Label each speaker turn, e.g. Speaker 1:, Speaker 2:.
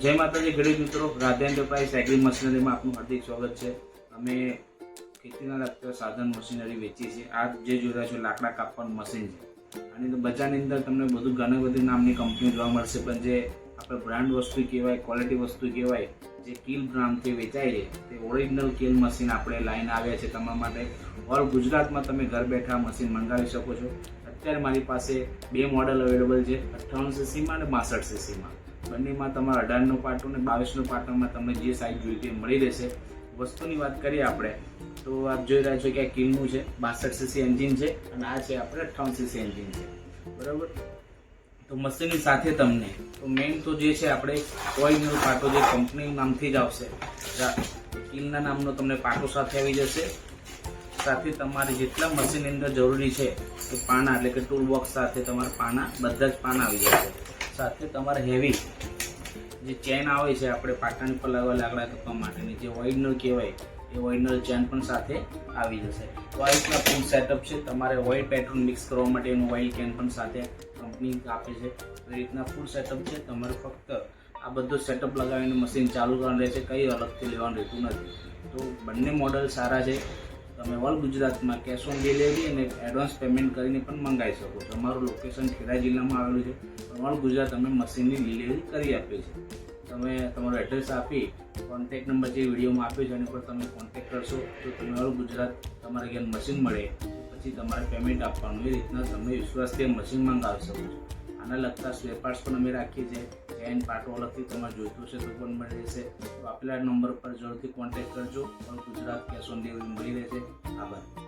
Speaker 1: જય માતાજી, ગરીબ મિત્રો. રાધે એન્ટરપ્રાઇઝ એગ્રી મશીનરીમાં આપનું હાર્દિક સ્વાગત છે. અમે ખેતીના લગતા સાધન, મશીનરી વેચીએ છીએ. આ જે જોઈ રહ્યા છો, લાકડા કાપવાનું મશીન છે. અને બજારની અંદર તમને બધું ઘણી બધી નામની કંપનીઓ જોવા મળશે, પણ જે આપણે બ્રાન્ડ વસ્તુ કહેવાય, ક્વોલિટી વસ્તુ કહેવાય, જે કિલ બ્રાન્ડથી વેચાય છે, તે ઓરિજિનલ કિલ મશીન આપણે લાઈન આવ્યા છે તમારા માટે. ઓલ ગુજરાતમાં તમે ઘર બેઠા મશીન મંગાવી શકો છો. અત્યારે મારી પાસે બે મોડલ અવેલેબલ છે અઠ્ઠાણું સીસીમાં અને બાસઠ સીસીમાં. બંનેમાં તમારા અઢારનું પાટો અને બાવીસનું પાટોમાં તમને જે સાઇઝ જોઈતી તે મળી રહેશે. વસ્તુની વાત કરીએ આપણે, તો આપ જોઈ રહ્યા છો કે આ કિલનું છે, બાસઠ સીસી એન્જિન છે અને આ છે આપણે અઠ્ઠાવન સીસી એન્જિન છે. બરાબર? તો મશીનની સાથે તમને, તો મેઇન તો જે છે આપણે ઓઇલનો પાટો જે કંપની નામથી જ આવશે. કિલના નામનો તમને પાટો સાથે આવી જશે. સાથે તમારે જેટલા મશીનની અંદર જરૂરી છે એ પાના, એટલે કે ટૂલ બોક્સ સાથે તમારા પાના, બધા જ પાના આવી જશે. સાથે તમારે હેવી જે ચેન આવે છે, આપણે પાટણ પર લાગવા લાકડા કાપવા માટેની, જે ઓઇડનલ કહેવાય, એ ઓઇડનલ ચેન પણ સાથે આવી જશે. તો આ રીતના ફૂલ સેટઅપ છે. તમારે ઓઇલ પેટ્રોલ મિક્સ કરવા માટેનું ઓઇલ કેન પણ સાથે કંપની આપે છે. એ રીતના ફૂલ સેટઅપ છે. તમારે ફક્ત આ બધું સેટઅપ લગાવીને મશીન ચાલુ કરવાનું રહેશે. કંઈ અલગથી લેવાનું રહેતું નથી. તો બંને મોડલ સારા છે. તમે ઓલ ગુજરાતમાં કેશ ઓન ડિલિવરી અને એડવાન્સ પેમેન્ટ કરીને પણ મંગાવી શકો છો. અમારું લોકેશન ખેડા જિલ્લામાં આવેલું છે. ઓલ ગુજરાત અમે મશીનની ડિલિવરી કરી આપીએ છીએ. તમે તમારું એડ્રેસ આપી કોન્ટેક્ટ નંબર જે વિડીયોમાં આપ્યો છે, એની પર તમે કોન્ટેક્ટ કરશો, તો તમે ઓલ ગુજરાત તમારે ઘેર મશીન મળે. પછી તમારે પેમેન્ટ આપવાનું. એ રીતના તમે વિશ્વાસથી મશીન મંગાવી શકો છો. આના લગતા સ્વેપાર્ટ્સ પણ અમે રાખીએ છીએ. ચેન પાટો અલગથી તમારે જોઈતું છે તો પણ મળી તો આપેલા નંબર પર જરૂરથી કોન્ટેક્ટ કરજો. પણ ગુજરાત કેશ ઓન ડિલિવરી મળી રહેશે. આભાર.